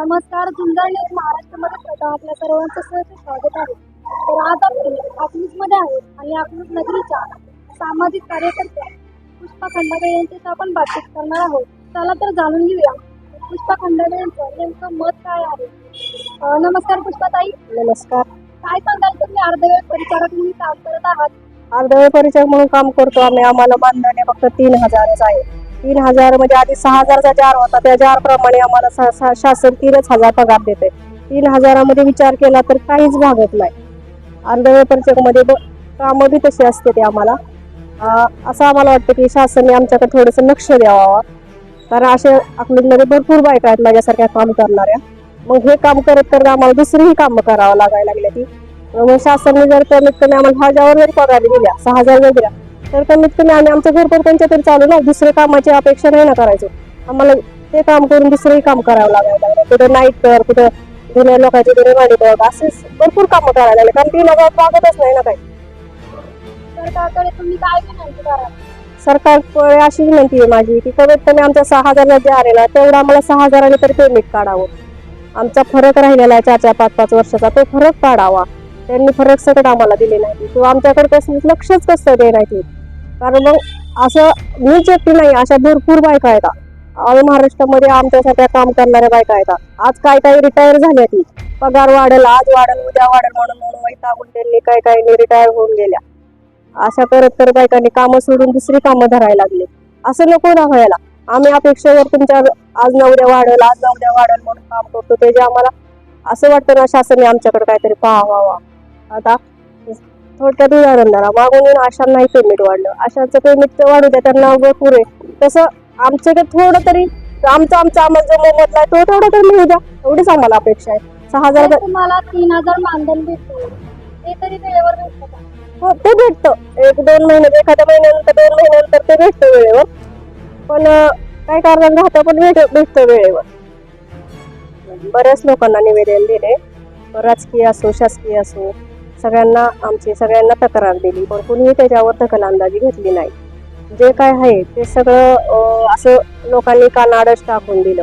झुंजार news महाराष्ट्रामध्ये प्रथम आपल्या सर्वांचं सहर्ष स्वागत आहे. तर आज आपण अकलूजमध्ये आहोत आणि अकलूज नगरीच्या सामाजिक कार्यकर्त्या पुष्पा खंडागळे यांच्याशी आपण बातचीत करणार आहोत. चला तर जाणून घेऊया पुष्पा खंडागळे यांचं नेमकं मत काय आहे. अं, नमस्कार पुष्पाताई. नमस्कार. काय सांगाल तुम्ही? अर्धवेळ परिचारक म्हणून काम करत आहात. अर्धवेळ परिचय म्हणून काम करतो आम्ही. आम्हाला मानधन आहे फक्त तीन हजारच आहे. तीन हजार म्हणजे आधी सहा हजारचा जार होता. त्या जार प्रमाणे आम्हाला शासन तीनच हजार पगार देते. तीन हजारामध्ये विचार केला तर काहीच भागत नाही. अर्धवेळमध्ये कामं बी तशी असते ते आम्हाला. असं आम्हाला वाटतं की शासनाने आमच्याकडे थोडंसं लक्ष द्यावं. कारण असे अकलूजमध्ये भरपूर बायका आहेत माझ्यासारख्या काम करणाऱ्या. मग हे काम करत करत आम्हाला दुसरीही कामं करावं लागायला लागले ती. मग शासनाने जर कमीत कमी आम्हाला हजार जरी पगार दिल्या सहा हजार जरी दिल्या तर कमीत कमी आम्ही आमचं घर पण त्यांच्या तरी चालू ना दुसऱ्या कामाची अपेक्षा नाही ना करायचो. आम्हाला ते काम करून दुसरंही काम करावं लागायला लागलं. कुठं नाईट कर कुठं जुन्या लोकांचे जुने गाडी बघ. असे भरपूर कामं करायला लागले. कारण तीन हजार भागतच नाही ना काही. सरकारकडे तुम्ही काय विनंती कराल सरकारकडे अशी विनंती आहे माझी की कमीत कमी आमचा सहा हजार जे आलेला तेवढा आम्हाला सहा हजाराने तरी पेमेंट काढावं. आमचा फरक राहिलेला आहे चार चार पाच पाच वर्षाचा. तो फरक काढावा. त्यांनी फरक सकट आम्हाला दिले नाही किंवा आमच्याकडे कसं लक्षच कसं दे नाही कारण मग असं मीच एकटी नाही अशा भरपूर बायका आहेत. ऑल महाराष्ट्रामध्ये आमच्यासाठी काम करणाऱ्या बायका आहेत. आज काय काय रिटायर झाल्या ती? पगार वाढेल आज वाढेल उद्या वाढेल म्हणून म्हणून वैतागून त्यांनी काय काय रिटायर होऊन गेल्या. अशा करत करत बायकांनी कामं सोडून दुसरी कामं धरायला लागली. असं नको ना व्हायला. आम्ही अपेक्षेवर तुमच्या आज नवऱ्या वाढेल आज नवऱ्या वाढेल म्हणून काम करतो. ते जे आम्हाला असं वाटतं ना शासनाने आमच्याकडे काहीतरी पाहावा आता थोडक्यात उदाहरण द्या मागून येऊन आशा नाही पेमेंट वाढलं. आशाचं पेमेंट वाढू द्या त्यांना भरपूर आहे तसं आमच्याकडे थोडं तरी आमचं आमचं आम्हाला जो मोबदला आहे तो थोडा तरी मिळू द्या. एवढीच आम्हाला अपेक्षा आहे. सहा हजार जर तुम्हाला तीन हजार मानधन भेटतो. ते तरी वेळेवर भेटतं का? हो ते भेटतं. एक दोन महिने एखाद्या महिन्यानंतर दोन महिन्यानंतर ते भेटतं वेळेवर. पण अं, काही कारण राहतं पण भेट भेटतं वेळेवर. बऱ्याच लोकांना निवेदन दिले. राजकीय असो शासकीय असो सगळ्यांना आमची सगळ्यांना तक्रार दिली. पण कुणीही त्याच्यावर दखलंदाजी घेतली नाही. जे काय आहे ते सगळं असं लोकांनी कानाडच टाकून दिलं.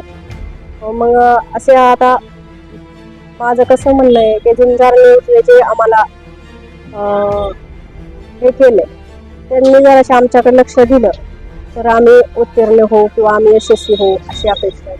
मग असे आता माझं कसं म्हणणं आहे की झुंजार जे आम्हाला हे केले. त्यांनी जर अशा आमच्याकडे लक्ष दिलं. तर आम्ही उत्तीर्ण होऊ किंवा आम्ही यशस्वी होऊ अशी अपेक्षा आहे.